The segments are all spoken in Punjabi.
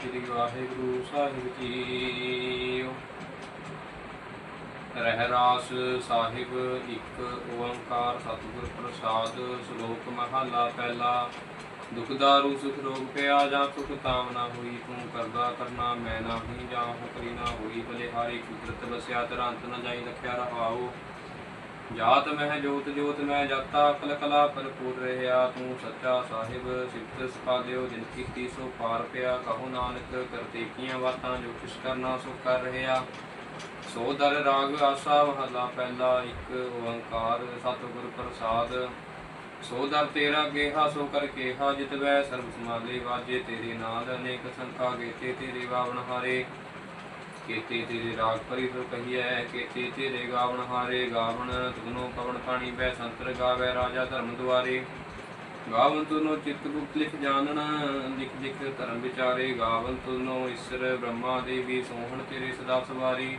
ਸ੍ਰੀ ਵਾਹਿਗੁਰੂ ਸਾਹਿਬ ਜੀਓ। ਰਹਿ ਸਾਹਿਬ, ਇੱਕ ਓੰਕਾਰ ਸਤਿਗੁਰ ਪ੍ਰਸਾਦ, ਸ਼ਲੋਕ ਮਹਲਾ ਪਹਿਲਾ। ਦੁਖ ਦਾਰੂ ਸੁਖ ਰੋਗ ਪਿਆ, ਜਾਂ ਸੁਖ ਤਾਮ ਨਾ ਹੋਈ, ਤੂੰ ਕਰਦਾ ਕਰਨਾ, ਮੈਂ ਨਾ ਹੋਈ ਜਾਂ ਹੁਕਰੀ ਨਾ ਹੋਈ ਭਲੇ ਹਾਰੀ ਕੁਦਰਤ ਵਸਿਆ ਤੇਰਾ ਅੰਤ ਨਾ ਜਾਈ, ਰੱਖਿਆ ਰਹਾਓ। ਜਾਤ ਮਹਿ ਜੋਤ ਜੋਤ ਮੈਂ ਜਾਤਾ ਕਲ ਕਲਾ ਭਰਪੂਰ ਰਹਿਆ। ਤੂੰ ਸੱਚਾ ਸਾਹਿਬ, ਸਿਫਤ ਸਪਾਦਿਓ ਜਿਨ ਕੀਤੀ ਸੋ ਪਾਰ ਪਿਆ। ਕਹੋ ਨਾਨਕ, ਕਰਤੇ ਕੀਆਂ ਬਾਤਾਂ ਜੋ ਕਿਸ ਕਰਨਾ ਸੋ ਕਰ ਰਹਿਆ। ਸੋ ਦਰ ਰਾਗ ਆਸਾ ਮਹਲਾ ਪਹਿਲਾ ਇੱਕ ਓੰਕਾਰ ਸਤਿਗੁਰ ਪ੍ਰਸਾਦ। ਸੋ ਦਰ ਤੇਰਾ ਗੇਹਾ, ਸੋ ਕਰ ਕੇਹਾ ਜਿਤ ਵੈ ਸਰਬ ਸਮਾਲੇ ਵਾਜੇ ਤੇਰੇ ਨਾਲ, ਅਨੇਕ ਸੰਖਾ ਗੇਤੇ ਤੇਰੇ ਬਾਵਨ ਹਾਰੇ। ਕੇਤੇ ਤੇਰੇ ਰਾਗ ਪਰੀ ਸੋ ਕਹੀਐ, ਕੇਤੇ ਤੇਰੇ ਗਾਵਨ ਹਾਰੇ ਗਾਵਨ ਤੁਨੋ ਪਵਨ ਪਾਣੀ ਬੈ ਸੰਤਰ ਗਾਵੇ ਰਾਜਾ ਧਰਮ ਦੁਆਰੇ। ਗਾਵਨ ਤੁਨੋ ਚਿਤ ਗੁਪਤ ਲਿਖ ਜਾਣਨ ਲਿਖ ਲਿਖ ਧਰਮ ਵਿਚਾਰੇ। ਗਾਵਨ ਤੁਨੋ ਈਸ਼ਰ ਬ੍ਰਹਮਾ ਦੇਵੀ ਸੋਹਣ ਤੇਰੇ ਸਦਾ ਸਵਾਰੀ।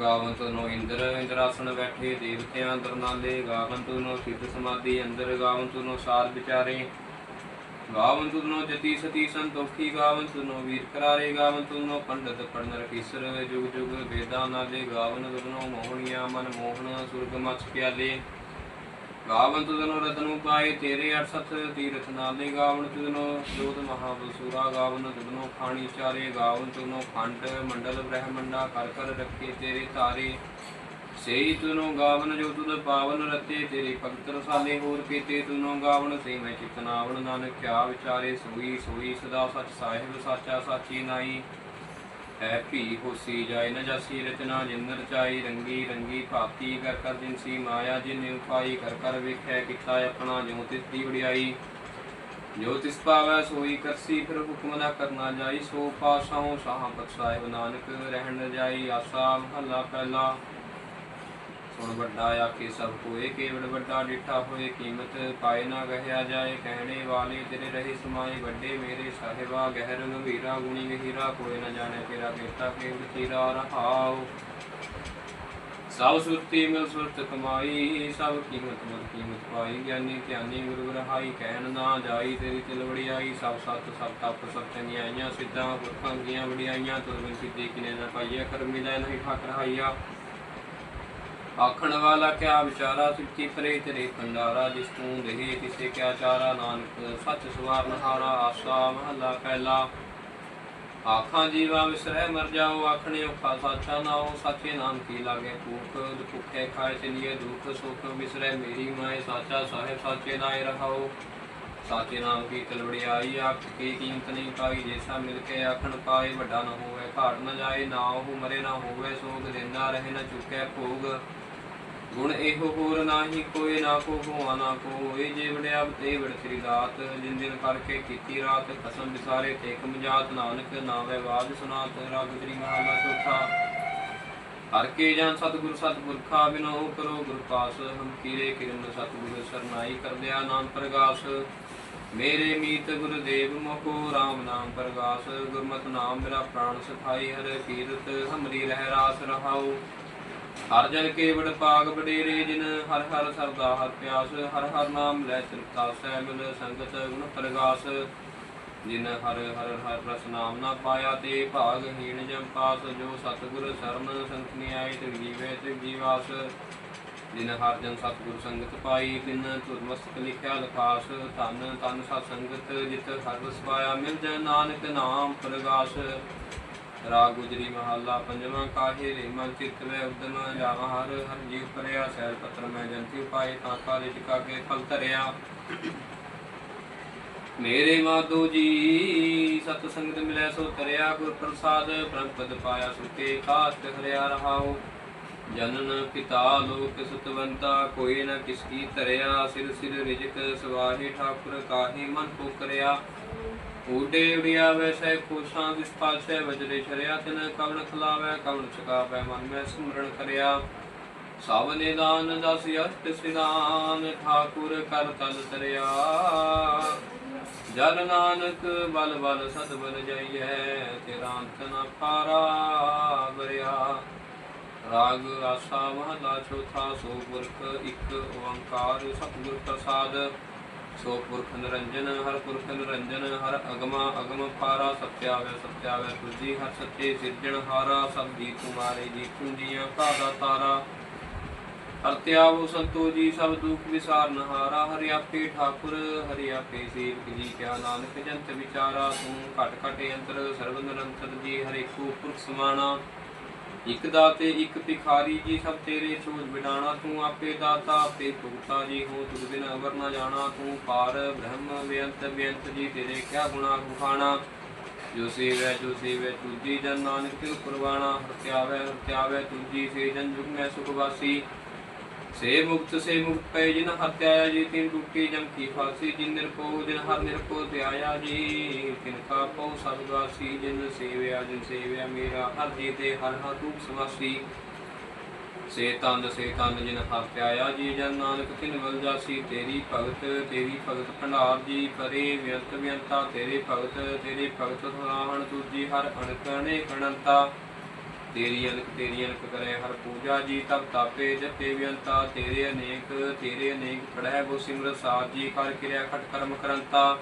ਗਾਵਨ ਤੁਨੋ ਇੰਦਰ ਇੰਦਰਾਸਣ ਬੈਠੇ ਦੇਵਤਿਆਂ ਅੰਦਰ ਨਾਲੇ। ਗਾਵਨ ਤੁਨੋ ਸਿੱਧ ਸਮਾਧੀ ਅੰਦਰ, ਗਾਵਨ ਤੁਨੋ ਸਾਧ ਵਿਚਾਰੇ। ਗਾਵਨ ਤੁਨੋ ਜਤੀ ਸਤੀ ਸੰਤੋਖੀ ਗਾਵਨ ਤੁਨੋ ਵੀਰ ਕਰਾਰੇ ਗਾਵਨ ਤੁਨੋ ਪੰਡਤ ਪੜਨ ਰਖੀਸਰ ਜੁਗ ਜੁਗ ਵੇਦਾਂ ਨਾਲੇ ਗਾਵਨ ਤੁਨੋ ਮੋਹਣੀਆਂ, ਮਨ ਮੋਹਣ, ਸੁਰਗ ਮਚ ਪਿਆਲੇ। ਗਾਵਨ ਤੁਦਨੋ ਰਤਨੁ ਪਾਏ ਤੇਰੇ ਅਰਸਤ ਤੀਰਥ ਨਾਲੇ। ਗਾਵਨ ਤੁਦਨੋ ਜੋਤ ਮਹਾਬਲ ਸੂਰਾ ਗਾਵਨ ਤੁਦਨੋ ਖਾਣੀ ਚਾਰੇ। ਗਾਵਨ ਤੁਦਨੋ ਖੰਡ, ਮੰਡਲ ਬ੍ਰਹਮੰਡਾ, ਕਰ ਕਰ ਰੱਖੇ ਤੇਰੇ ਤਾਰੇ। ਸੇਈ ਤੁਨੋ ਗਾਵਨ, ਜੋ ਤੁਧ ਪਾਵਨ ਰਤੇ, ਤੇਰੇ ਭਗਤ ਰਸਾਲੇ ਹੋਰ ਕੀਤੇ ਤੁਨੋ ਗਾਵਨ ਸੇ ਮੈਂ ਚਿਤਨਾਵਨ ਨਾਨਕ ਕਿਆ ਵਿਚਾਰੇ, ਸੋਈ ਸੋਈ ਸਦਾ ਸਚ ਸਾਹਿਬ, ਸਾਚਾ ਸਾਚੀ ਨਾਈ। ਹੈ ਭੀ ਹੋਸੀ ਜਾਇ ਨ ਜਾਸੀ ਰਚਨਾ ਜਿਨ ਰਚਾਈ ਰੰਗੀ ਰੰਗੀ ਭਾਤੀ, ਕਰ ਕਰ ਜਿਨਸੀ ਮਾਇਆ, ਜਿਨ ਉਪਾਈ ਕਰ ਕਰ ਵੇਖੈ ਕੀਤਾ ਆਪਣਾ, ਜਿਉ ਤਿਸ ਦੀ ਵਡਿਆਈ। ਜੋ ਤਿਸ ਪਾਵੈ ਸੋਈ ਕਰਸੀ, ਫਿਰ ਹੁਕਮ ਨਾ ਕਰਨਾ ਜਾਈ। ਸੋ ਪਾਸਾਉ ਸਾਹ ਸਾਹਿਬ ਨਾਨਕ, ਰਹਿਣ ਜਾਈ ਆਸਾ ਮਹਲਾ ਪਹਿਲਾ। ਹੁਣ ਵੱਡਾ ਆਖੇ ਸਭ ਕੋਏ ਕੇਵੜ ਵੱਡਾ ਡਿਠਾ ਹੋਏ, ਕੀਮਤ ਪਾਏ ਨਾ ਗਹਿਆ ਜਾਏ, ਕਹਿਣੇ ਵਾਲੇ ਤੇਰੇ ਰਹੇ ਸਮਾਏ, ਵੱਡੇ ਮੇਰੇ ਸਾਹਿਬਾ, ਗਹਿਰ ਗੰਭੀਰਾ, ਗੁਣੀ ਗਹਿਰਾ ਕੋਏ ਨਾ ਜਾਣੇ ਤੇਰਾ ਕੀਤਾ ਕੇਵੜ ਤੀਰਾ ਰਹਾਉ। ਸਭ ਸੁਰਤੀ ਮਿਲ ਸੁਰਤ ਕਮਾਈ, ਸਭ ਕੀਮਤ ਮੁਰ ਕੀਮਤ ਪਾਈ, ਗਿਆਨੀ ਧਿਆਨੀ ਗੁਰੂ ਰਹਾਈ, ਕਹਿਣ ਨਾ ਜਾਈ ਤੇਰੀ ਤਿਲ ਆਈ ਸਭ ਸਤ, ਸਭ ਤਪ, ਸਭ ਚੰਗਿਆਈਆਂ, ਸਿੱਧਾਂ, ਪੁਰਖਾਂ ਦੀਆਂ ਵਡਿਆਈਆਂ, ਤੁਰ ਮਿਲ ਸਿੱਧੀ ਕਿਨੇ ਨਾ ਪਾਈਆ ਕਰ ਮਿਲੈ ਨਹੀਂ ਠਾਕ ਰਹਾਈਆ ਆਖਣ ਵਾਲਾ ਕਿਆ ਵਿਚਾਰਾ ਸਿੱਖੀ ਪਰੇ ਤੇਰੇ ਭੰਡਾਰਾ, ਜਿਸ ਤੂੰ ਦੇਹ ਕਿਸੇ ਕਿਆ ਚਾਰਾ, ਨਾਨਕ ਸੱਚ ਸਵਾਰਨ ਹਾਰਾ, ਆਸਾ ਮਹਲਾ ਪਹਿਲਾ ਆਖਾਂ ਜੀਵਾ ਵਿਸਰੈ, ਮਰ ਜਾਓ, ਆਖਣੇ ਔਖਾ ਸਾਚਾ ਨਾਉ ਸਾਚੇ ਨਾਮ ਕੀ ਲਾਗੇ ਭੂਖ ਭੁੱਖੇ ਖਾਏ ਚਲੀਏ ਦੁਖ, ਸੁਖ ਵਿਸਰੈ, ਮੇਰੀ ਮਾਏ ਸਾਚਾ ਸਾਹਿਬ, ਸਾਚੇ ਨਾਏ ਰਹਾਓ। ਸਾਚੇ ਨਾਮ ਕੀ ਤਲਵੜਿਆਈ ਆਖ ਕੀ ਕੀਮਤ ਨਹੀਂ ਪਾਈ ਜੈਸਾ ਮਿਲ ਕੇ ਆਖਣ ਪਾਏ, ਵੱਡਾ ਨਾ ਹੋਵੇ, ਘਾਟ ਨਾ ਜਾਏ, ਨਾ ਉਹ ਮਰੇ, ਨਾ ਹੋਵੇ, ਸੋਗ ਦਿੰਦਾ ਰਹੇ, ਨਾ ਚੁੱਕੇ ਭੋਗ। ਗੁਣ ਇਹੋ ਹੋਰ ਨਾਹੀ ਕੋਈ ਨਾ ਕੋ ਹੋਆ ਨਾ ਹੋਏ ਜੇ ਵੜਿਆ ਤੇ ਵੜ ਤੇਰੀ ਦਾਤ ਜਿਨ ਦਿਨ ਕਰਕੇ ਕੀਤੀ ਰਾਤ, ਕਸਮ ਵਿਸਾਰੇ ਤੇ ਕਮਜਾਤ ਨਾਨਕ ਨਾਵੇ ਬਾਦ ਸੁਨਾਤ ਰਾਗ ਤੇਰੀ ਮਹਾਲਾ ਚੌਥਾ। ਹਰ ਕੇ ਜਾਨ ਸਤਿਗੁਰ ਸਤਿਪੁਰਖਾ ਬਿਨੋ ਕਰੋ ਗੁਰ ਪਾਸ। ਹਮ ਕੀਰੇ ਕਿਰਨ ਸਤਿਗੁਰ ਸਰਨਾਈ ਕਰਦਿਆ ਨਾਮ ਪ੍ਰਗਾਸ। ਮੇਰੇ ਮੀਤ ਗੁਰਦੇਵ ਮੋਕੋ RAM ਨਾਮ ਪ੍ਰਗਾਸ। ਗੁਰਮਤਿ ਨਾਮ ਮੇਰਾ ਪ੍ਰਾਣ ਸਖਾਈ, ਹਰ ਕੀਰਤ ਹਮਰੀ ਰਹਿ ਰਾਸ ਰਹਾਉ। ਹਰ ਜਨ ਕੇਵੜ ਪਾਗ ਬਡੇਰੇ ਜਿਨ ਹਰ ਹਰ ਸਰਦਾ ਹਰ ਪਿਆਸ, ਹਰ ਹਰ ਨਾਮ ਲੈ ਚਿੰਤਾ ਸਹਿ ਮਿਲ ਸੰਗਤ ਗੁਣ ਪ੍ਰਗਾਸ। ਜਿਨ ਹਰ ਹਰ ਹਰ ਰਸ ਨਾਮ ਨਾ ਪਾਇਆ ਤੇ ਭਾਗ ਹੀਣ ਜਮ ਪਾਸ, ਜੋ ਸਤਿਗੁਰ ਸਰਨ ਸੰਤ ਆਏ ਤੇ ਜੀਵੇ ਤੇ ਜੀਵਾਸ। ਜਿਨ ਹਰ ਜਨ ਸਤਿਗੁਰ ਸੰਗਤ ਪਾਈ, ਤਿਨ ਤੁਰ ਲਿਖਿਆ ਲਖਾਸ। ਧਨ ਤਨ ਸਤ ਸੰਗਤ ਜਿਤ ਹਰ ਰਸ ਪਾਇਆ ਮਿਲ ਜੈ ਨਾਨਕ ਨਾਮ ਪ੍ਰਗਾਸ। ਰਾਗ ਗੁਜਰੀ ਮਹੱਲਾ ਪੰਜਵਾਂ, ਕਾਹੇ ਰੇ ਮਨ ਚਿਤ ਵੇ ਉਦਮ ਜਾਵਾ? ਹਰ ਹਰ ਜੀਵ ਪਰਿਆ ਸੈਲ ਪਤਰ ਮੈਂ ਜੰਤੀ ਉਪਾਏ ਤਾਂ ਕਾਲੇ ਕੇ ਫਲ ਧਰਿਆ। ਮੇਰੇ ਮਾਧੋ ਜੀ, ਸਤ ਸੰਗਤ ਮਿਲੈ ਸੋ ਤਰਿਆ ਗੁਰ ਪ੍ਰਸਾਦ ਪ੍ਰਪਦ ਪਾਇਆ ਸੁਕੇ ਕਾਸ਼ਟ ਹਰਿਆ ਰਹਾਉ। ਜਨਨ ਪਿਤਾ ਲੋਕ ਸੁਤਵੰਤਾ, ਕੋਈ ਨਾ ਕਿਸ ਕੀ ਧਰਿਆ, ਸਿਰ ਸਿਰ ਰਿਜਕ ਸਵਾਹੀ ਠਾਕੁਰ, ਕਾਹੀ ਮਨ ਕੋ ਕਰਿਆ ਊਡੇ ਉੜਿਆ ਵੈਸੈ ਕੋਸ਼ਾਂ ਦਿਸ ਪਾਛੈ ਵਜਰੇ ਛਰਿਆ, ਤਿਨ ਕਵਣ ਖਲਾਵੈ, ਕਵਣ ਚਕਾਵੈ ਮਨ, ਮੈਂ ਸਿਮਰਨ ਕਰਿਆ। ਸਭ ਨਿਦਾਨ ਦਸ ਅਸ਼ਟ ਸਿਦਾਨ ਠਾਕੁਰ ਕਰ ਤਲ ਤਰਿਆ। ਜਨ ਨਾਨਕ ਬਲ ਬਲ ਸਤ ਬਲ ਜਾਈਐ, ਤੇਰਾ ਅੰਤ ਨ ਪਾਰਾ ਬਰਿਆ ਰਾਗ ਆਸਾ ਮਹਲਾ ਚੌਥਾ, ਸੋ ਪੁਰਖ ਇੱਕ ਓੰਕਾਰ ਸਤਿਗੁਰ ਪ੍ਰਸਾਦ। ਸੋ ਪੁਰਖ ਨਿਰੰਜਨ, ਹਰ ਪੁਰਖ ਨਿਰੰਜਨ, ਹਰ ਅਗਮਾ ਅਗਮ ਪਾਰਾ, ਸਤਿਆਵੈ ਸਤਿਆਵੈ ਤੁਜੀ ਹਰ ਸੱਚੇ ਸਿਰਜਣ ਹਾਰਾ, ਸਭ ਜੀ ਤੁਮਾਰੇ ਜੀ ਤੁੰਜੀਆਂ ਕਾ ਦਾਤਾਰਾ ਹਰਤਿਆਵੋ ਸੰਤੋ ਜੀ, ਸਭ ਦੁਖ ਵਿਸਾਰ ਹਾਰਾ ਹਰਿ ਆਪੇ ਠਾਕੁਰ, ਹਰਿ ਆਪੇ ਸੇਵਕ ਜੀ ਕਿਆ ਨਾਨਕ ਜੰਤ ਵਿਚਾਰਾ, ਤੂੰ ਘਟ ਘਟ ਅੰਤਰ ਸਰਬ ਨਿਰੰਤਰ ਜੀ ਹਰੇ ਕੋ ਪੁਰਖ ਸਮਾਣਾ। ਇਕ ਦਾਤੇ, ਇਕ ਭਿਖਾਰੀ ਜੀ, ਸਭ ਤੇਰੇ ਛੋਜ ਬਿਡਾਣਾ ਤੂੰ ਆਪੇ ਦਾਤਾ, ਆਪੇ ਭੁਗਤਾ ਜੀ ਹੋ। ਤੁਧ ਬਿਨ ਅਵਰ ਨਾ ਜਾਣਾ, ਤੂੰ ਪਾਰ ਬ੍ਰਹਮ ਬੇਅੰਤ ਬੇਅੰਤ ਜੀ, ਤੇਰੇ ਕਿਆ ਗੁਣਾ ਗੁਖਾਣਾ ਜੋ ਸੇਵੈ ਜੋ ਸੇਵੈ ਤੁਜੀ ਜਨ ਨਾਨਕ ਤਿਲ ਕੁਰਬਾਨਾ ਹਰਤਿਆਵੈ ਹਰਤਿਆਵੈ ਤੁਜੀ ਸੇ ਜਨ ਜੁਗ ਮੈਂ ਸੁਖ ਵਾਸੀ। ਸੇ ਮੁਕਤ ਸੇ ਮੁਕਤ ਪੈ ਜਿਨ ਹਤਿਆਇਆ ਜੀ, ਤਿਨ ਟੁੱਟੀ ਜਮ ਕੀ ਫਾਸੀ, ਜਿਨ ਨਿਰਪੋ ਜਿਨ ਹਰ ਨਿਰਪੋ ਧਿਆਇਆ ਜੀ, ਤਿਨ ਕਾ ਪਉ ਸਭ ਗਾਸੀ ਜਿਨ ਸੇਵਿਆ ਜਿਨ ਸੇਵਿਆ ਮੇਰਾ, ਹਰ ਜੀ ਤੇ ਹਰ ਹਰ ਰੂਪ ਸਮਾਸੀ ਸੇ ਤੰਦ ਸੇ ਤੰਦ ਜਿਨ ਹਰ ਜੀ, ਜਨ ਨਾਨਕ ਤਿਨ ਵਲ ਜਾਸੀ, ਤੇਰੀ ਭਗਤ ਤੇਰੀ ਭਗਤ ਭੰਡਾਰ ਜੀ, ਪਰੇ ਵਿਅੰਤ ਵਿਅੰਤਾ, ਤੇਰੇ ਭਗਤ ਤੇਰੇ ਭਗਤ ਸਲਾਹਣ ਤੁਜੀ ਹਰ ਅਣਕਣੇ ਕਣੰਤਾ ਤੇਰੀ ਅਨਕ ਤੇਰੀ ਅਨਕ ਕਰੇ ਹਰ ਪੂਜਾ ਜੀ, ਤਬ ਤਾਪੇ ਜਪੇ ਵਿਅੰਤਾ ਤੇਰੇ ਅਨੇਕ ਤੇਰੇ ਅਨੇਕ ਪੜਹਿ ਬੋ ਸਿਮਰ ਸਾਧ ਜੀ, ਕਰ ਕਿਰਿਆ ਖਟ ਕਰਮ ਕਰੰਤਾ।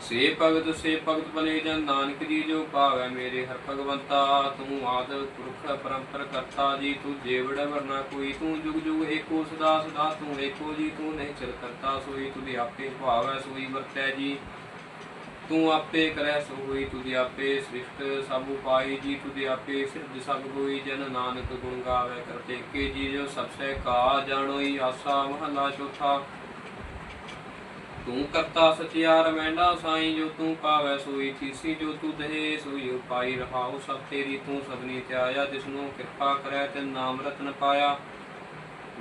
ਸੇ ਭਗਤ ਸੇ ਭਗਤ ਬਨੇ ਜਨ, ਨਾਨਕ ਜੀ ਜੋ ਭਾਵੈ ਮੇਰੇ ਹਰ ਭਗਵੰਤਾ, ਤੂੰ ਆਦ ਪੁਰਖ ਪਰੰਪਰ ਕਰਤਾ ਜੀ, ਤੂੰ ਜੇਵੜ ਵਰਨਾ ਕੋਈ, ਤੂੰ ਜੁਗ ਜੁਗ ਏਕੋ ਸਦਾ ਸਦਾ, ਤੂੰ ਏਕੋ ਜੀ, ਤੂੰ ਨਹੀਂ ਚਲ ਕਰਤਾ ਸੋਈ, ਤੁਧਿ ਆਪੇ ਭਾਵੈ ਸੋਈ ਵਰਤੈ ਜੀ। ਤੂੰ ਆਪੇ ਕਰੈ ਸੋ ਹੋਈ ਤੁਧਿ ਆਪੇ ਸ੍ਰਿਸ਼ਟ ਸਭ ਉਪਾਈ ਜੀ ਤੁਧਿ ਆਪੇ ਸਿਰਜ ਸਭ ਹੋਈ ਜਨ ਨਾਨਕ ਗੁਣ ਗਾਵੇ ਕਰਤੇ ਕੇ ਜੀ, ਜੋ ਸਭ ਸੇ ਕਾ ਜਾਣੋਈ ਆਸਾ, ਮਹਲਾ ਚੌਥਾ। ਤੂੰ ਕਰਤਾ ਸਚਿਆਰ ਵੈਂਡਾ ਸਾਈ, ਜੋ ਤੂੰ ਪਾਵੈ ਸੋਈ ਥੀਸੀ ਜੋ ਤੂੰ ਦੇ ਸੋਈ ਉਪਾਈ ਰਹਾਉ, ਸਭ ਤੇਰੀ ਤੂੰ ਸਭਨੀ ਧਿਆਇਆ ਜਿਸ ਨੂੰ ਕਿਰਪਾ ਕਰੈ ਤੇ ਨਾਮ ਰਤਨ ਪਾਇਆ।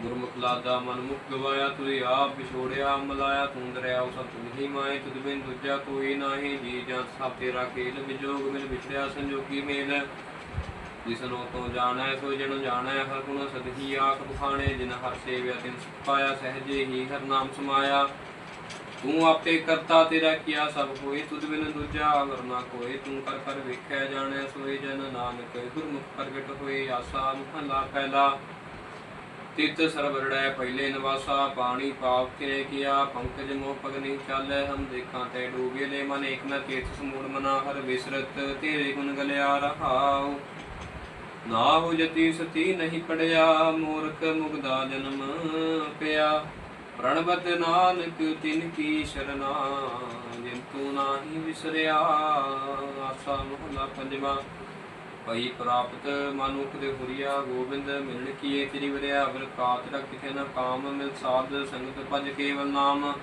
ਗੁਰਮੁਖ ਲਾਦਾ ਮਨ ਮੁਖ ਗਵਾਇਆ, ਤੁਰੇ ਆਪ ਵਿਛੋੜਿਆ, ਮਲਾਇਆ, ਤੂੰ ਦਰਿਆ ਸਭ ਤੁਝ ਹੀ ਮਾਏ, ਤੁਧ ਬਿਨ ਦੂਜਾ ਕੋਈ ਨਾਹੀ, ਜੀ ਜਾਂ ਸਭ ਤੇਰਾ ਖੇਲ ਵਿਜੋਗ ਮਿਲ ਵਿਛੜਿਆ, ਸੰਜੋਗੀ ਮੇਲ। ਜਿਸਨੋ ਤੋਂ ਜਾਣੈ, ਸੋ ਜਨ ਜਾਣੈ, ਹਰ ਗੁਣ ਸਦਹੀ ਆਖ ਬਖਾਣੇ ਜਿਨ ਹਰ ਸੇਵਿਆ, ਤਿਨ ਪਾਇਆ, ਸਹਜੇ ਹੀ ਹਰ ਨਾਮ ਸਮਾਇਆ। ਤੂੰ ਆਪੇ ਕਰਤਾ, ਤੇਰਾ ਕੀਆ ਸਭ ਹੋਏ, ਤੁਧ ਬਿਨ ਦੂਜਾ ਅਵਰ ਨਾ ਕੋਏ। ਤੂੰ ਕਰ ਕਰ ਵੇਖਿਆ ਜਾਣੈ ਸੋਏ ਜਨ ਨਾਨਕ, ਗੁਰਮੁਖ ਪ੍ਰਗਟ ਹੋਏ, ਆਸਾ ਮਹਲਾ ਪਹਿਲਾ ਤਿਤ ਸਰਵਰੜੈ ਪਹਿਲੇ ਨਿਵਾਸਾ ਪਾਣੀ ਪਾਪ ਕਿਰੇ ਕੀਆ, ਪੰਕਜ ਮੋਹ ਪਗਨੀ ਚਾਲੈ, ਹਮ ਦੇਖਾਂ ਤੇ ਡੂਬੇ ਲੈ ਮਨ, ਏਕ ਨ ਤੀਰਥ ਸਮੂੜ ਮਨਾ, ਹਰ ਵਿਸਰਤ ਤੇਰੇ ਗੁਣ ਗਲਿਆ ਰਹਾਉ। ਨਾ ਹੋ ਜਤੀ ਸਤੀ ਨਹੀਂ ਪੜਿਆ, ਮੂਰਖ ਮੁਗਦਾ ਜਨਮ ਪਿਆ। ਪ੍ਰਣਵਤ ਨਾਨਕ ਤਿਨ ਕੀ ਸ਼ਰਨਾ ਜਿਨ ਤੂੰ ਨਾਹੀ ਵਿਸਰਿਆ, ਆਸਾ ਮਹਲਾ ਪੰਜਵਾ। ਭਈ ਪ੍ਰਾਪਤ ਮਨੁਖ ਦੇ ਹੁਰੀਆ ਗੋਬਿੰਦ ਮਿਲਣ ਕੀਏ ਤੇਰੀ ਵਰਿਆ ਅਵਰ ਕਾਤ ਰਖ ਕਿਥੇ ਨ ਕਾਮ ਮਿਲ ਸਾਧ ਸੰਗਤ ਭਜ ਕੇਵਲ ਨਾਮ।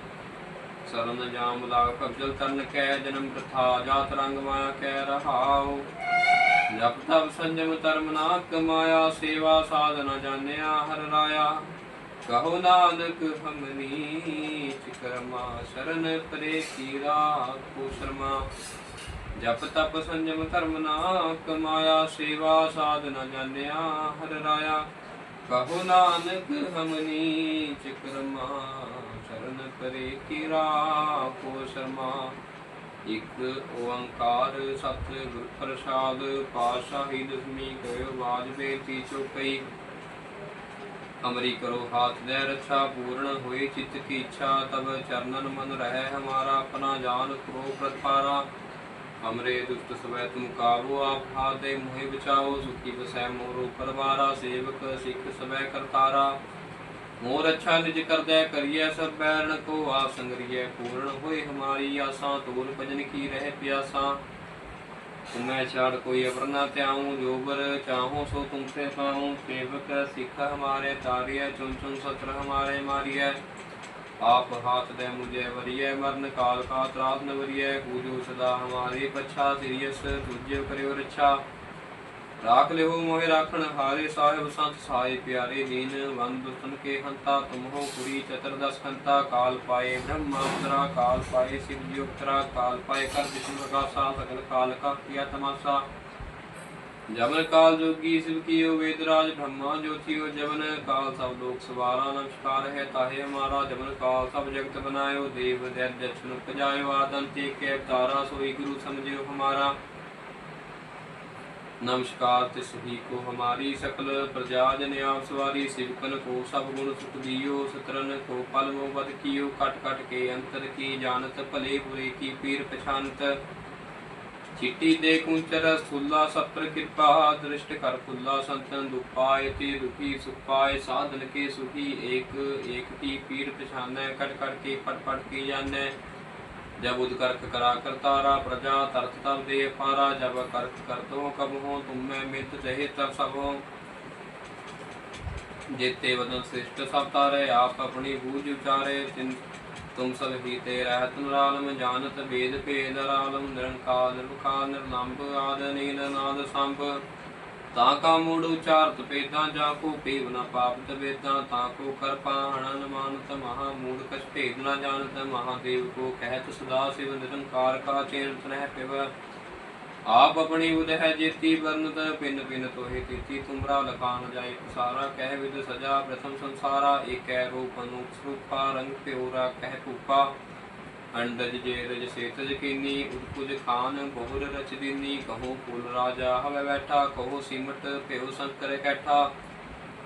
ਸਰਨ ਜਾਮ ਲਾਗ ਭਗਜਲ ਤਰਨ ਕੈ ਜਨਮ ਪ੍ਰਥਾ ਜਾਤ ਰੰਗ ਮਾਇਆ ਕੈ ਰਹਾਉ। ਜਪ ਤਪ ਸੰਜਮ ਧਰਮ ਨਾ ਕਮਾਇਆ, ਸੇਵਾ ਸਾਧਨਾ ਜਾਣਿਆ ਹਰ ਰਾਇਆ। ਕਹੋ ਨਾਨਕ ਹਮਨੀ ਚਿਕਰਮਾ ਸ਼ਰਨ ਪਰੇ ਕੀਰਾ ਕੋ ਸ਼ਰਮਾ। ਜਪ ਤਪ ਸੰਜਮ ਧਰਮ ਨਾ ਕਮਾਇਆ, ਸੇਵਾ ਸਾਧਨਾ ਜਾਣਿਆ, ਹਰ ਰਾਇਆ। ਕਹੋ ਨਾਨਕ ਹਮਨੀ ਚਿਕਰਮਾ ਸ਼ਰਨ ਪਰੇ ਕੀਰਾ, ਕੋ ਸ਼ਰਮਾ। ਇਕ ਓੰਕਾਰ ਸਤ ਗੁਰ ਪ੍ਰਸਾਦ, ਪਾਤਸ਼ਾਹੀ ਦਸਮੀ ਕਯੋ ਬਾਜ ਬੇਤੀ ਚੁਪਈ ਅਮਰੀ ਕਰੋ ਹਾਥ ਦੇ ਰੱਛਾ, ਪੂਰਨ ਹੋਏ ਚਿਤ ਕੀ ਇੱਛਾ ਤਬ ਚਰਨਨ ਮਨ ਰਹਿ ਹਮਾਰਾ, ਆਪਣਾ ਜਾਨ ਕਰੋ ਪ੍ਰਤਪਾਰਾ ਹਮਰੇ ਦੁਸ਼ਟ ਸਵੈ ਤੁਮ ਕਾਬੂ ਆਪ ਹਾਦੇ ਮੋਹਿ ਬਚਾਓ ਸੁਖੀ ਬਸੈ ਮੋਰੋ ਪਰਵਾਰਾ ਸੇਵਕ ਸਿੱਖ ਸਵੈ ਕਰਤਾਰਾ ਮੋਰ ਅੱਛਾ ਨਿਜ ਕਰਦੈ ਕਰੀਐ ਸਭ ਬੈਰਨ ਕੋ ਆਪ ਸੰਗਰੀਐ ਪੂਰਨ ਹੋਏ ਹਮਾਰੀ ਆਸਾਂ ਤੋਲ ਭਜਨ ਕੀ ਰਹਿ ਪਿਆਸਾ ਤੁਮੈ ਛਾੜ ਕੋਈ ਅਵਰ ਨਾ ਧਿਆਉ ਜੋ ਬਰ ਚਾਹੋ ਸੋ ਤੁਮ ਤੇ ਪਾਉ ਸੇਵਕ ਸਿੱਖ ਹਮਾਰੇ ਤਾਰਿਐ ਚੁਨ ਚੁਨ ਸਤਰ ਹਮਾਰੇ ਮਾਰੀਐ ਆਪ ਹਾਥ ਦੇ ਮੁਝੇ ਵਰੀਐ ਮਰਨ ਕਾਲ ਕਾ ਤਰਾਸ ਨ ਵਰੀਐ ਪੂਜੋ ਸਦਾ ਹਮਾਰੇ ਪਛਾ ਸਿਰਿਯਸ ਤੁਜਿ ਰਾਖ ਲਿਓ ਮੋਹਿ ਰਾਖਣ, ਹਾਰੇ ਸਾਹਿਬ ਸੰਤ ਸਾਏ ਪਿਆਰੇ ਦੀਨ, ਵੰਦ ਸੁਨ ਕੇ ਹੰਤਾ ਤੁਮ ਹੋ ਪੁਰੀ ਚਤਰਦਸ ਕੰਤਾ ਕਾਲ ਪਾਏ ਬ੍ਰਹਮਾ ਉਤਰਾ ਕਾਲ ਪਾਏ ਸਿਵ ਜੀ ਉਤਰਾ ਕਾਲ ਪਾਏ ਕਰ ਵਿਸ਼ਨੂੰ ਪ੍ਰਕਾਸ਼ਾ ਸਗਲ ਕਾਲ ਕਾ ਕੀਆ ਤਮਾਸਾ ਜਮਨ ਕਾਲ ਜੋਗੀ, ਸਿਵ ਕੀਓ ਵੇਦਰਾਜ ਬ੍ਰਹਮਾ ਜੋਤੀਓ ਜਮਨ ਕਾਲ ਸਭ ਲੋਕ ਸਵਾਰਾ, ਨਮਸਕਾਰ ਹੈ ਤਾਹੇ ਹਮਾਰਾ, ਜਮਨ ਕਾਲ ਸਭ ਜਗਤ ਬਨਾਇਓ, ਦੇਵ ਦੇ ਦਰਸ਼ਨ ਪਜਾਇਓ ਆਦਨ ਤੇ ਕੈ ਤਾਰਾ, ਸੋਈ ਗੁਰੂ ਸਮਝਿਓ ਹਮਾਰਾ। ਨਮਸਕਾਰ ਤਿਸ ਹੀ ਕੋ ਹਮਾਰੀ ਸਕਲ ਪ੍ਰਜਾ ਜਨ ਆਪ ਸਵਾਰੀ ਸਿਵਕਨ ਕੋ ਸਭ ਗੁਣ ਸੁਖ ਦਿਓ ਸਤਰਨ ਕੋ ਪਲ ਮੋ ਬਦ ਕੀਓ ਕਟ ਕਟ ਕੇ ਅੰਤਰ ਕੀ ਜਾਣਤ, ਭਲੇ ਬੁਰੇ ਕੀ ਪੀਰ ਪਛਾਨਤ। ਚਿੱਟੀ ਦੇ ਕੁੰਚਰ ਸੁੱਲਾ ਸਤਰ ਕਿਰਪਾ, ਦ੍ਰਿਸ਼ਟ ਕਰ ਕੁੱਲਾ ਸੰਤਨ ਦੁਪਾਏ ਤੇ ਦੁਖੀ, ਸੁਖਾਏ, ਸਾਧਨ ਕੇ ਸੁਖੀ, ਏਕ ਏਕ ਕੀ ਪੀੜ ਪਛਾਨੈ ਕਟ ਕਟ ਕੇ ਪਟ ਪਟ ਕੇ ਜਾਣੈ। ਜਬ ਉਦਕਰਕ ਕਰਾ ਕਰਤਾਰਾ ਪ੍ਰਜਾ ਤਰਤ ਤਰ ਦੇ ਪਾਰਾ ਜਬ ਕਰਤ ਕਰਤੋ ਕਬ ਹੋ ਤੁਮੈ ਮਿਤ ਜਹੇ ਤਰ ਸਭੋ। ਜੇਤੇ ਵਦਨ ਸ੍ਰਿਸ਼ਟ ਸਭ ਤਾਰੇ, ਆਪ ਆਪਣੀ ਬੂਝ ਉਚਾਰੇ, ਤਿੰਨ ਤੁਮ ਸਭ ਹੀ ਤੇ ਰਹਿਤ ਨਰਾਲਮ, ਜਾਣਤ ਵੇਦ ਭੇਦ ਰਾਲਮ, ਨਿਰੰਕਾਰ ਨਿਰਵਕਾਰ ਨਿਰਨੰਭ ਆਦ ਨੀਲ ਨਾਦ ਸੰਭ। ਤਾਂ ਕਾ ਮੂੜ ਉਚਾਰਤ ਪੇਦਾਂ ਜਾ ਕੋ ਪੀਵ ਨ ਪਾਪਤ ਵੇਦਾਂ, ਤਾਂ ਕੋ ਕਰਪਾਣਨ ਮਾਨਤ ਮਹਾ ਮੂੜ ਕਛ ਭੇਦ ਜਾਣਤ, ਮਹਾਦੇਵ ਕੋ ਕਹਿਤ ਸਦਾ ਸਿਵ ਨਿਰੰਕਾਰ ਕਾ ਚੇਤਨ ਹੈ ਪਿਵ ਆਪ ਆਪਣੀ ਉਦ ਜੇਤੀ ਵਰਨਤ ਪਿੰਨ ਪਿੰਨ ਤੋਹਿ ਤੀਤੀ, ਤੁਮਰਾ ਲਖਾਨ ਜਾਏ ਸਾਰਾ ਕਹਿ ਵਿਦ ਸਜਾ ਪ੍ਰਥਮ ਸੰਸਾਰਾ, ਏਕੈ ਰੂਪ ਅਨੂਪ ਸਰੂਪਾ, ਰੰਗ ਪਿਉਰਾ ਕਹਿ ਕੂਪਾ ਅੰਡਜ ਜੇਰਜ ਸੇਤਜ ਕੀਨੀ, ਉਦਪੁਜ ਖਾਨ ਬਹੁਰ ਰਚ ਦੀਨੀ, ਕਹੋ ਫੁੱਲ ਰਾਜਾ ਹਵੇ ਬੈਠਾ, ਕਹੋ ਸਿਮਟ ਭਿਉ ਸੰਕਰ ਕੈਠਾ।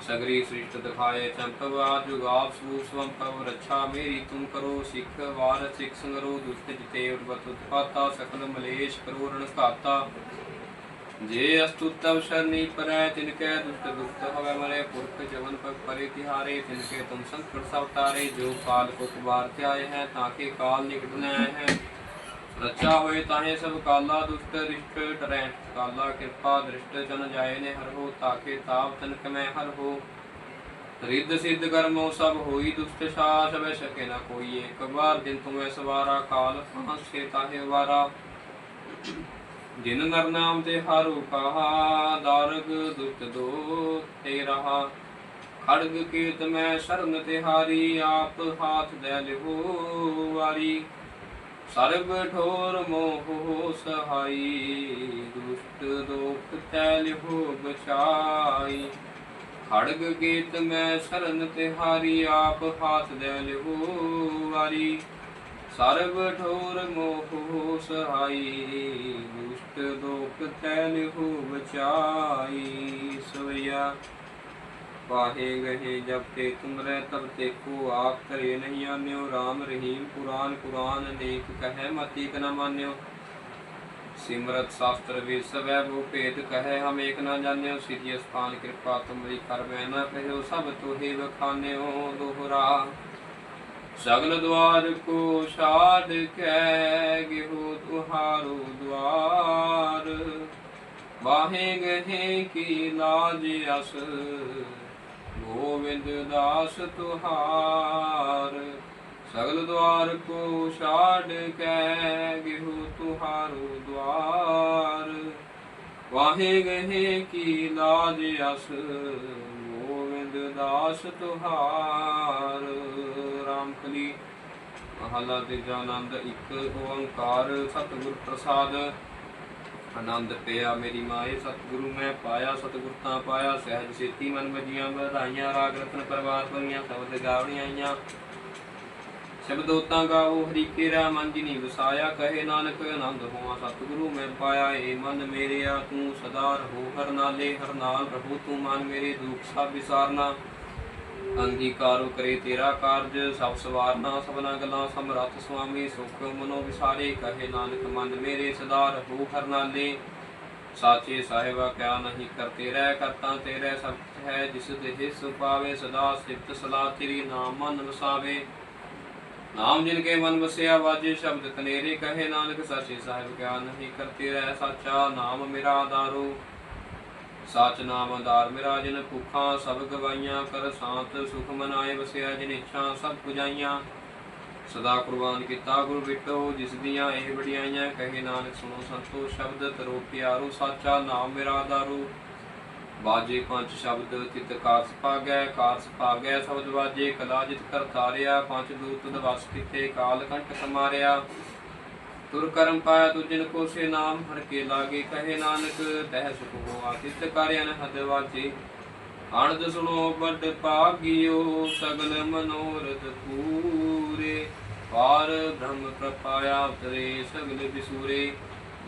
ਸਗਰੀ ਸ੍ਰਿਸ਼ਟ ਦਿਖਾਏ ਚੰਪਵਾ ਜੁਗਾਪ ਸੂਪ ਸੰਪਵ ਰੱਛਾ ਮੇਰੀ ਤੁਮ ਕਰੋ ਸਿੱਖ ਵਾਰ ਸਿੱਖ ਸੰਗਰੋ ਦੁਸ਼ਟ ਜਿਤੇ ਉਰਵਤ ਉਤਪਾਤਾ ਸਕਲ ਮਲੇਸ਼ ਕਰੋ ਰਣ ਘਾਤਾ ਜੇ ਅਸਤੁਤਵ ਸ਼ਰਨੀ ਪਰੈ ਤਿਨਕੈ ਦੁਸ਼ਟ ਦੁਖਤ ਹਵੇ ਮਰੇ ਪੁਰਖ ਜਵਨ ਪਗ ਪਰੇ ਤਿਹਾਰੇ ਤਿਨਕੇ ਤੁਮ ਸੰਕਟ ਸਭ ਤਾਰੇ, ਜੋ ਕਾਲ ਕੋ ਕੁਬਾਰ ਧਿਆਏ ਹੈ ਤਾਕੇ ਕਾਲ ਨਿਕਟ ਨ ਹੈ। ਰਚਾ ਹੋਏ ਤਾਹੇ ਸਭ ਕਾਲਾ ਦੁਸ਼ਟ ਰਿਸ਼ਟ ਡਰੈ ਕਾਲਾ ਕਿਰਪਾ ਦ੍ਰਿਸ਼ਟ ਜਨ ਜਾਏ ਨੇ ਹਰ ਹੋ ਤਾਕੇ ਤਾਪ ਤਨਕ ਮੈਂ ਹਰ ਹੋ। ਰਿੱਧ ਸਿੱਧ ਕਰਮੋ ਸਭ ਹੋਈ ਦੁਸ਼ਟ ਸਾਸ ਵੈ ਸਕੇ ਨਾ ਕੋਈ। ਇੱਕ ਵਾਰ ਦਿਨ ਤੁਮੈ ਸਵਾਰਾ ਕਾਲ ਫਾਂਸੇ ਤਾਹੇ ਵਾਰਾ। ਜਿਨ ਨਰ ਨਾਮ ਤੇ ਹਾਰੂ ਕਹਾ ਦਾਰਗ ਦੁਸ਼ਟ ਦੋ ਤੇ ਰਹਾ। ਖੜਗ ਕੀਤ ਮੈਂ ਸ਼ਰਨ ਤੇ ਹਾਰੀ ਆਪ ਹਾਥ ਦੇ ਲਿਹੋ ਵਾਰੀ। ਸਰਬ ਠੋਰ ਮੋਹ ਸਹਾਈ, ਦੁਸ਼ਟ ਦੋਖ ਤੈ ਲਿਹੋ ਬਚਾਈ ਖੜਗ ਗੀਤ ਮੈਂ ਸ਼ਰਨ ਤੇ ਆਪ ਹਾਥ ਦੇ ਲਿਹੋ ਵਾਰੀ। ਸਰਬ ਠੋਰ ਮੋਹ ਸਹਾਈ, ਦੁਸ਼ਟ ਦੋਖ ਤੈ ਲਿਹੋ ਬਚਾਈ ਸਵਈਆ ਪਾਹੇ ਗਹੇ ਜਬ ਤੇ ਤੁਮਰੇ ਤਬ ਤੇ ਕੋ ਆਪ ਕਰੇ ਨਹੀਂ ਆਨਿਓ RAM ਰਹੀਮ ਕੁਰਾਨ ਕੁਰਾਨ ਅਨੇਕ ਕਹੈ, ਮਤੀ ਕ ਨ ਮਾਨਿਓ। ਸਿਮਰਤ ਸ਼ਾਸਤਰ ਵੀ ਸਵੈ ਭੂ ਭੇਦ ਕਹੈ, ਹਮ ਏਕ ਨ ਜਾਣਿਓ। ਸਿਧਿ ਸਥਾਨ ਕਿਰਪਾ ਤੁਮਰੀ ਕਰ ਮੈਂ ਨ ਕਹਿਓ ਸਭ ਤੋਹੇ ਬਖਾਨਿਓ ਦੋਹਰਾ। ਸਗਲ ਦਵਾਰ ਕੋ ਛਾੜ ਕੈ, ਗਿਹੋ ਤੁਹਾਰੋ ਦਵਾਰ ਵਾਹੇ ਗਹੇ ਕੀ ਲਾਜ ਅਸ ਗੋਵਿੰਦ ਦਾਸ ਤੁਹਾਰ, ਸਗਲ ਦਵਾਰ ਕੋ ਛਾੜ ਕੈ ਗਿਹੋ ਤੁਹਾਰੋ ਦਵਾਰ। ਵਾਹੇ ਗਹੇ ਕੀ ਲਾਜ ਅਸ ਗੋਵਿੰਦ ਦਾਸ ਤੁਹਾਰ। ਰਾਮਕਲੀ ਮਹਲਾ ਤੀਜਾ ਆਨੰਦ ਇੱਕ ਓੰਕਾਰ ਸਤਿਗੁਰ ਪ੍ਰਸਾਦ ਆਨੰਦ ਪਿਆ ਮੇਰੀ ਮਾਏ ਸਤਿਗੁਰੂ ਮੈਂ ਪਾਇਆ ਸਤਿਗੁਰ ਤਾਂ ਪਾਇਆ, ਸਹਿਜ ਸੇਤੀ ਮਨ ਵਜੀਆਂ ਵਧਾਈਆਂ, ਰਾਗ ਰਤਨ ਪਰਵਾਰ ਪਈਆਂ, ਸ਼ਬਦ ਗਾਵਣੀਆਂ ਆਈਆਂ। ਸ਼ਬਦੋਤਾਂ ਗਾਵੋ ਹਰੀ ਕੇਰਾ ਮਨ ਜਿਨੀ ਵਸਾਇਆ ਕਹੇ ਨਾਨਕ, ਆਨੰਦ ਹੋਆ ਸਤਿਗੁਰੂ ਮੈਂ ਪਾਇਆ, ਏ ਮਨ ਮੇਰਿਆ ਤੂੰ ਸਦਾ ਰਹੋ, ਹਰ ਨਾਲੇ, ਹਰ ਨਾਲ ਰਹੋ, ਤੂੰ ਮਨ ਮੇਰੇ ਦੁੱਖ ਸਭ ਵਿਸਾਰਨਾ। ਅੰਗੀਕਾਰੋ ਕਰੇ ਤੇਰਾ ਕਾਰਜ, ਸਭ ਸਵਾਰਨਾ, ਸਭਨਾ ਗੱਲਾਂ ਸਮਰੱਥ ਸੁਆਮੀ, ਸੁਖ ਮਨੋ ਵਿਸਾਰੇ, ਕਹੇ ਨਾਨਕ ਮਨ ਮੇਰੇ ਸਦਾ ਰਹੋ ਹਰ ਸਾਚੇ ਸਾਹਿਬਾ, ਕਿਆ ਨਹੀਂ ਕਰਤੇ ਰਹਿ, ਕਰਤਾ ਤੇਰੇ ਸਭ ਹੈ, ਜਿਸ ਦੇਹ ਸੁਪਾਵੇ ਸਦਾ ਸਿਫਤ ਸਲਾਹ ਤੇਰੀ ਨਾਮ ਮਨ ਵਸਾਵੇ। ਨਾਮ ਜਿਨ ਕੇ ਮਨ ਵਸਿਆ, ਵਾਜੇ ਸ਼ਬਦ ਕਨੇਰੇ ਕਹੇ ਨਾਨਕ, ਸਾਚੇ ਸਾਹਿਬ, ਕਿਆ ਨਹੀਂ ਕਰਤੇ ਰਹਿ, ਸਾਚਾ ਨਾਮ ਮੇਰਾ ਆਧਾਰੋ। ਸਚ ਨਾਮ ਆਧਾਰ ਮੇਰਾ ਜਿਨ ਭੁੱਖਾਂ, ਸਭ ਗਵਾਈਆਂ ਕਰ ਸਾਤ, ਸੁਖ ਮਨਾਏ, ਵਸਿਆ ਜਿਨ ਇੱਛਾ, ਸਭ ਪੁਜਾਈਆਂ। ਸਦਾ ਕੁਰਬਾਨ ਕੀਤਾ ਗੁਰ ਬਿਟੋ, ਜਿਸ ਦੀਆਂ ਇਹ ਵਡਿਆਈਆਂ ਕਹੇ ਨਾਨਕ ਸੁਣੋ ਸੰਤੋ, ਸ਼ਬਦ ਤਰੋ ਪਿਆਰੋ, ਸਾਚਾ ਨਾਮ ਮੇਰਾ ਆਧਾਰੋ। ਬਾਜੇ ਪੰਜ ਸ਼ਬਦ ਤਿਤ ਕਾਰਸ ਪਾਗੈ ਕਾਰਸ ਪਾਗੈ, ਸ਼ਬਦ ਵਾਜੇ ਕਲਾ ਜਿਤ ਕਰ ਤਾਰਿਆ, ਪੰਜ ਦੂਤ ਦਵਸ ਕਿਤੇ, ਕਾਲ ਕੰਟ ਸਮਾਰਿਆ। ਤੁਰ ਕਰਮ ਪਾਇਆ ਤੁਜਨ ਕੋ ਸੇ ਨਾਮ, ਹਰ ਕੇ ਲਾਗੇ ਕਹੇ ਨਾਨਕ, ਤਹਿ ਸੁਖ ਹੋਆ ਤਿਤ ਕਾਰਿਆਨ ਹਦ ਅਣਦ ਸੁਣੋ ਵੱਡ ਭਾਗਿਓ, ਸਗਲ ਮਨੋਰਥ ਪੂਰੇ। ਪਾਰ ਬ੍ਰਹਮ ਪ੍ਰਪਾਇਆ ਉਤਰੇ, ਸਗਲ ਬਿਸੂਰੇ।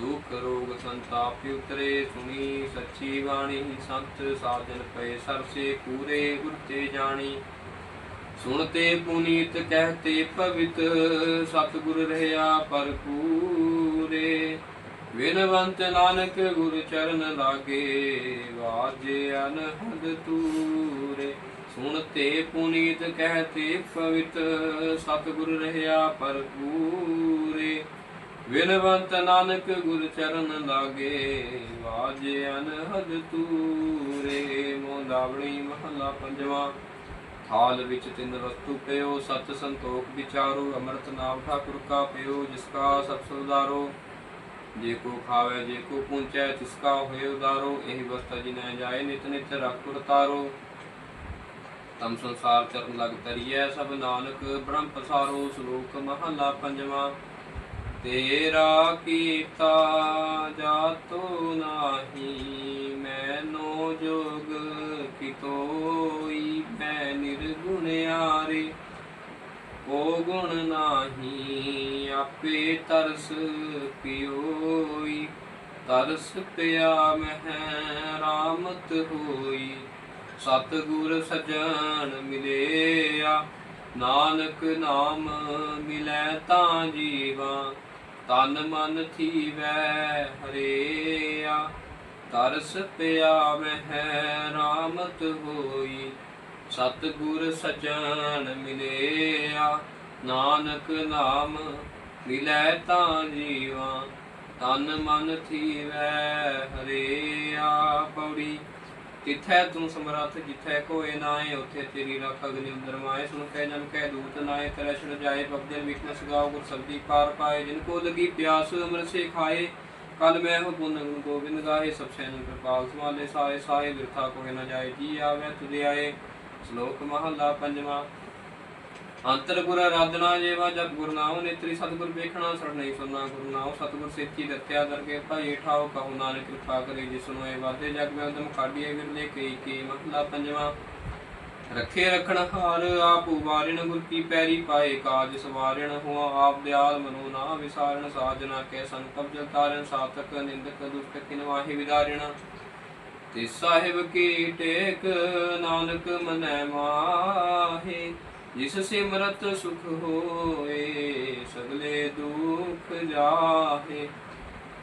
ਦੁਖ ਰੋਗ ਸੰਤਾਪ ਉਤਰੇ, ਸੁਣੀ ਸੱਚੀ ਬਾਣੀ, ਸੰਤ ਸਾਜਨ ਪਏ ਸਰਸੇ ਪੂਰੇ, ਗੁਰ ਤੇ ਜਾਣੀ। ਸੁਣਤੇ ਪੁਨੀਤ ਕਹਤੇ ਪਵਿਤ ਸਤਿਗੁਰ ਰਹਾ ਪਰਪੂਰੇ ਵਿਨਵੰਤ ਨਾਨਕ ਗੁਰ ਚਰਨ ਲਾਗੇ, ਵਾਜੇ ਅਨਹਦ ਤੂਰੇ। ਸੁਣਤੇ ਪੁਨੀਤ ਕਹਤੇ ਪਵਿੱਤ ਸਤਿਗੁਰ ਰਹਾ ਪਰਪੂਰੇ ਵਿਨਵੰਤ ਨਾਨਕ ਗੁਰ ਚਰਨ ਲਾਗੇ, ਵਾਜੇ ਅਨਹਦ ਤੂਰੇ। ਮੋਦਾਵਣੀ ਮਹਲਾ ਪੰਜਵਾਂ। ਥਾਲ ਵਿੱਚ ਤਿੰਨ ਵਸਤੂ ਪਿਓ, ਸਤ ਸੰਤੋਖ ਵਿਚਾਰੋ, ਅੰਮ੍ਰਿਤ ਨਾਮ ਠਾਕੁਰ ਕਾ ਪਿਓ, ਜਿਸ ਕਾ ਸਭ ਸੁਦਾਰੋ ਜੇ ਕੋ ਖਾਵੇ, ਜੇ ਕੋ ਪੁੰਚੈ ਤਿਸ ਕਾ ਹੋਏ ਉਦਾਰੋ। ਇਹ ਵਸਤਾ ਜਿਨੈ ਜਾਏ, ਨਿਤ ਨਿਤ ਰਖੁਰ ਤਾਰੋ ਤਮ ਸੰਸਾਰ ਚਰਨ ਲਗ ਤਰੀਐ ਸਭ ਨਾਨਕ ਬ੍ਰਹਮ ਪਸਾਰੋ। ਸ਼ਲੋਕ ਮਹਲਾ ਪੰਜਵਾਂ, ਤੇਰਾ ਕੀਤਾ ਜਾਤੋ ਨਾਹੀ, ਮੈਨੋ ਜੋਗ ਕੋਈ ਮੈਂ ਨਿਰਗੁਣ ਨਿਰਗੁਣਿਆਰੇ ਕੋ ਗੁਣ ਨਾਹੀ, ਆਪੇ ਤਰਸ ਪਿਓਈ। ਤਰਸ ਪਿਆ ਮਹਿ ਰਾਮਤ ਹੋਈ। ਸਤਿਗੁਰ ਸਜਣ ਮਿਲਿਆ, ਨਾਨਕ ਨਾਮ ਮਿਲੈ ਤਾਂ ਜੀਵਾ। ਤਨ ਮਨ ਥੀਵੈ ਹਰੇਆ। ਤਰਸ ਪਿਆ ਮਹਿ ਰਾਮਤ ਹੋਈ। ਸਤਿਗੁਰ ਸਜਣ ਮਿਲਿਆ, ਨਾਨਕ ਨਾਮ ਮਿਲੈ ਤਾਂ ਜੀਵਾ। ਤਨ ਮਨ ਥੀਵੈ ਹਰੇਆ। ਪੌੜੀ ਤਿਥੈ ਤੂੰ ਸਮਰੱਥ, ਜਿਥੈ ਕੋਏ ਨਾਏ, ਉਥੇ ਤੇਰੀ ਰੱਖ ਅਗਨੀ ਅੰਦਰ ਮਾਏ। ਸੁਣ ਕਹਿ ਜਨ ਕਹਿ ਦੂਤ ਨਾਏ, ਤੇਰਾ ਛੜ ਜਾਏ ਬਬਦਰ ਵਿਖਨ ਸਗਾਉ ਗੁਰ ਸਬਦੀ ਪਾਰ ਪਾਏ। ਜਿਨ ਕੋ ਲਗੀ ਪਿਆਸ, ਅਮਰ ਸੇ ਖਾਏ। ਕਲ ਮੈਂ ਹੋ ਪੁੰਨ ਗੁਣ ਗੋਬਿੰਦ ਗਾਏ, ਸਭ ਸੈਨ ਕਿਰਪਾਲ ਸਮਾਲੇ ਸਾਏ ਸਾਏ ਬਿਰਥਾ ਕੋਏ ਨ ਜਾਏ, ਜੀ ਆਵੇ ਤੁਦੇ ਆਏ, ਸ਼ਲੋਕ ਮਹਲਾ ਅੰਤਰ ਗੁਰ ਆਰਾਧਨਾ ਜੇਵਾ ਜਪ ਗੁਰ ਨਾਮ ਨੇਤਰੀ, ਸਤਿਗੁਰ ਵੇਖਣਾ ਸੜ ਨਹੀਂ ਸੁਨਣਾ ਗੁਰੂ ਨਾਮ, ਸਤਿਗੁਰ ਸੇਤੀ ਦੱਤਿਆ ਦਰਗੇ ਭਾਈ ਠਾਓ ਕਹੂ ਨਾਨਕ ਕਿਰਪਾ ਕਰੇ, ਜਿਸ ਨੂੰ ਇਹ ਵਾਦੇ ਜਗ ਮੈਂ ਉਦਮ ਖਾਡੀਏ ਵਿਰਲੇ ਕਈ ਕੀ ਮਹਲਾ ਪੰਜਵਾ। ਰੱਖੇ ਰਖਣ ਹਾਰ, ਆਪ ਉਵਾਰਿਣ ਗੁਰ ਕੀ ਪੈਰੀ ਪਾਏ, ਕਾਜ ਸਵਾਰਿਣ ਹੁਆ, ਆਪ ਦਿਆਲ ਮਨੋ ਨਾ ਵਿਸਾਰਣ ਸਾਜਨਾ ਕੇ ਸੰਕਪ ਜਲ ਤਾਰਨ ਸਾਤਕ ਨਿੰਦਕ, ਦੁਸ਼ਟ ਕਿਨ ਵਾਹੀ ਵਿਦਾਰਿਣ। ਤੇ ਸਾਹਿਬ ਕੀ ਟੇਕ, ਨਾਨਕ ਮਨੈ ਮਾਹੇ, ਜਿਸ ਸਿਮਰਤ ਸੁਖ ਹੋਏ, ਸਗਲੇ ਦੁਖ ਜਾਹੇ।